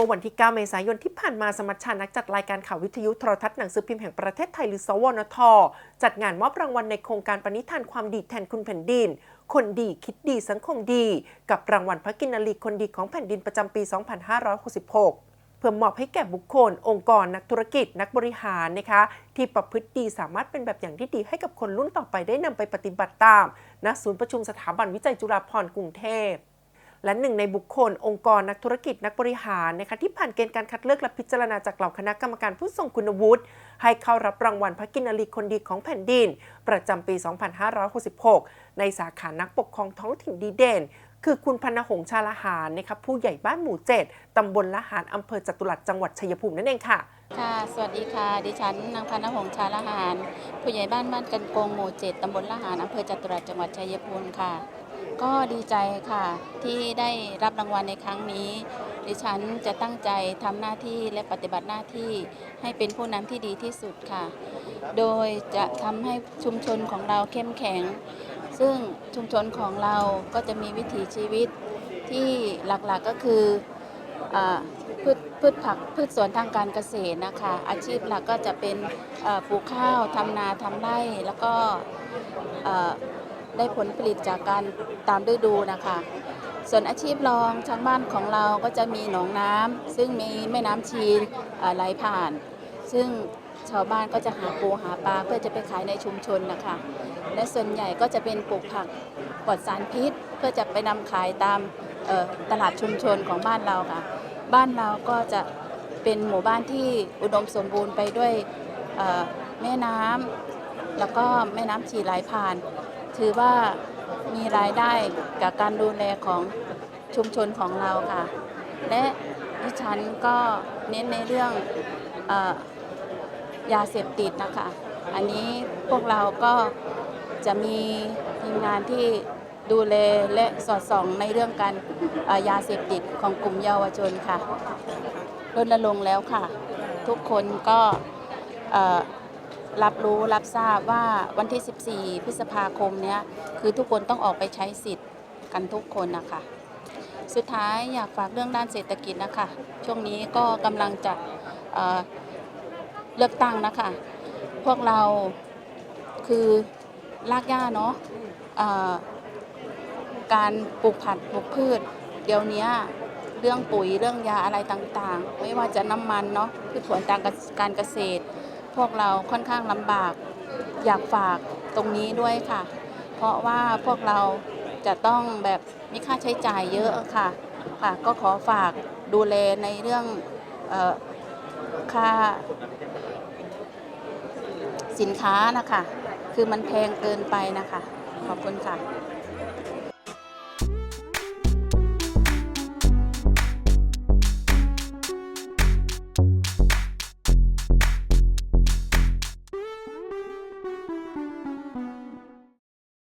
มื่อวันที่ 9 เมษายนที่ผ่านมาสมัชชานักจัดรายการข่าววิทยุโทรทัศน์หนังสือพิมพ์แห่งประเทศไทยหรือ สวนท จัดงานมอบรางวัลในโครงการปณิธานความดีแทนคุณแผ่นดิน คนดีคิดดีสังคมดี กับรางวัลพระกินรีคนดีของแผ่นดินประจำปี 2566เพื่อมอบให้แก่บุคคล องค์กรนักธุรกิจ นักบริหารนะคะ ที่ประพฤติดีสามารถเป็นแบบอย่างที่ดีให้กับคนรุ่นต่อไปได้นำไปปฏิบัติตามณศูนย์ประชุมสถาบันวิจัยจุฬาภรณ์กรุงเทพ และหนึ่งในบุคคล องค์กรนักธุรกิจนักบริหารนะคะที่ผ่านเกณฑ์การคัดเลือกและพิจารณาจากเหล่าคณะกรรมการผู้ทรงคุณวุฒิให้เข้ารับรางวัลพระกินรีคนดีของแผ่นดิน ประจำปี 2566 ในสาขานักปกครองท้องถิ่นดีเด่น คือคุณพนหงษ์ชาลหารนะคะผู้ใหญ่บ้านหมู่7ตำบลละหารอำเภอจตุรัสจังหวัดชัยภูมินั่นเองค่ะค่ะ สวัสดีค่ะ ดิฉันนางพนหงษ์ชาละหาร ผู้ใหญ่บ้านบ้านกันโกงหมู่เจ็ดตำบลละหารอำเภอจตุรัสจังหวัดชัยภูมิค่ะ ก็ดีใจค่ะ ที่ได้รับรางวัลในครั้งนี้ ดิฉันจะตั้งใจทำหน้าที่และปฏิบัติหน้าที่ให้เป็นผู้นำที่ดีที่สุดค่ะ โดยจะทำให้ชุมชนของเราเข้มแข็ง ซึ่งชุมชนของเราก็จะมีวิถีชีวิตที่หลักๆก็คืออพืชพืชผักพืชสวนทางการเกษตรนะคะ อาชีพหลักก็จะเป็นปลูกข้าวทำนาทำไร่แล้วก็ ได้ผลผลิตจากการตามฤดูนะคะ ส่วนอาชีพรองทางบ้านของเราก็จะมีหนองน้ำซึ่งมีแม่น้ำชีเอ่อไหลผ่าน ซึ่งชาวบ้านก็จะหาปูหาปลาเพื่อจะไปขายในชุมชนนะคะ และส่วนใหญ่ก็จะเป็นปลูกผักปลอดสารพิษ เพื่อจะไปนำขายตามตลาดชุมชนของบ้านเราค่ะ บ้านเราก็จะเป็นหมู่บ้านที่อุดมสมบูรณ์ไปด้วยแม่น้ำแล้วก็แม่น้ำฉีไหลผ่าน ถือว่ามีรายได้กับการดูแลของชุมชนของเราค่ะ และดิฉันก็เน้นในเรื่องอยาเสพติดนะคะ อันนี้พวกเราก็จะมีทีมงานที่ดูแลและสอดส่องในเรื่องการยาเสพติดของกลุ่มเยาวชนค่ะรณรงค์แล้วค่ะ ทุกคนก็ รับรู้รับทราบว่าวันที่ 14 พฤษภาคมเนี้ยคือทุกคนต้องออกไปใช้สิทธิ์กันทุกคนนะคะสุดท้ายอยากฝากเรื่องด้านเศรษฐกิจนะคะ ช่วงนี้ก็กำลังจะเเลือกตั้งนะคะ พวกเราคือลากหญ้าเนาะการปลูกผักปลูกพืช เดี๋ยวนี้เรื่องปุ๋ยเรื่องยาอะไรต่างๆ ไม่ว่าจะน้ำมันเนาะพืชผลทางการเกษตร พวกเราค่อนข้างลำบาก อยากฝากตรงนี้ด้วยค่ะ เพราะว่าพวกเราจะต้องแบบมีค่าใช้จ่ายเยอะค่ะค่ะ ก็ขอฝากดูแลในเรื่องออค่าสินค้านะคะ คือมันแพงเกินไปนะคะ ขอบคุณค่ะ